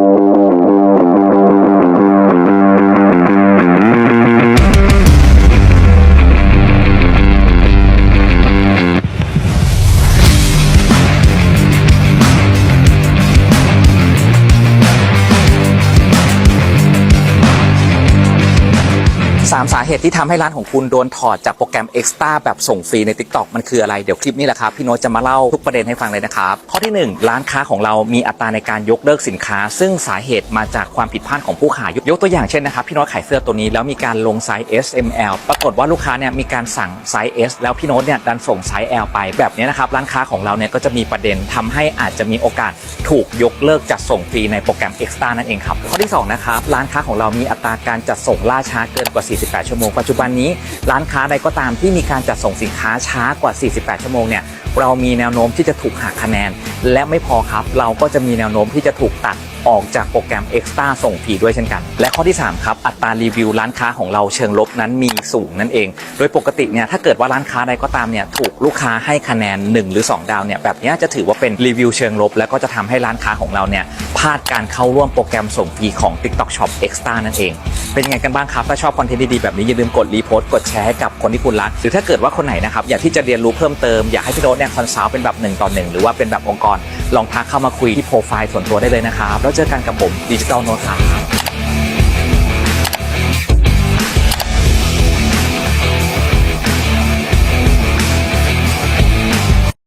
you. สามสาเหตุที่ทำให้ร้านของคุณโดนถอดจากโปรแกรม Extra แบบส่งฟรีใน TikTok มันคืออะไร เดี๋ยวคลิปนี้แหละครับ พี่โน้ตจะมาเล่าทุกประเด็นให้ฟังเลยนะครับ ข้อที่ 1 ร้านค้าของเรามีอัตราในการยกเลิกสินค้า ซึ่งสาเหตุมาจากความผิดพลาดของผู้ขายยกตัวอย่างเช่นนะครับ พี่โน้ตขายเสื้อตัวนี้แล้วมีการลงไซส์ S M L ปรากฏว่าลูกค้าเนี่ยมีการสั่งไซส์ S แล้วพี่โน้ตเนี่ยดันส่งไซส์ L ไปแบบนี้นะครับร้านค้าของเราเนี่ยก็จะมีประเด็นทำให้อาจจะมีโอกาสถูกยกเลิกจัดส่งฟรีในโปรแกรม Extra นั่นเองครับข้อที่สองนะครับร้านค้าของเรามีอัตราการจัดส่งล่าช้าเกินกว่า48 ชั่วโมง ปัจจุบันนี้ร้านค้าใดก็ตามที่มีการจัดส่งสินค้าช้ากว่า 48 ชั่วโมงเนี่ยเรามีแนวโน้มที่จะถูกหักคะแนน และไม่พอครับ เราก็จะมีแนวโน้มที่จะถูกตัดออกจากโปรแกรม Extra ส่งฟรีด้วยเช่นกัน และข้อที่ 3 ครับ อัตรารีวิวร้านค้าของเราเชิงลบนั้นมีสูงนั่นเอง โดยปกติเนี่ยถ้าเกิดว่าร้านค้าใดก็ตามเนี่ยถูกลูกค้าให้คะแนน 1 หรือ 2 ดาวเนี่ยแบบนี้จะถือว่าเป็นรีวิวเชิงลบ แล้วก็จะทำให้ร้านค้าของเราเนี่ยพลาดการเข้าร่วมโปรแกรมส่งฟรีของ TikTok Shop Extra นั่นเอง เป็นยังไงกันบ้างครับ ถ้าชอบคอนเทนต์ดีๆแบบนี้อย่าลืมกดรีโพสต์กดแชร์ให้กับคนที่คุณรัก หรือถ้าเกิดว่าคนไหนนะครับอยากที่จะเรียนรู้เพิ่มเติมอยากให้พี่โน้ตเนี่ยคอนซัลท์เป็นแบบหนึ่งต่อหนึ่งหรือว่าเป็นแบบองค์กรลองทักเข้ามาคุยที่โปรไฟล์ส่วนตัวได้เลยนะครับแล้วเจอกันกับผมดิจิตอลโน้ตครับ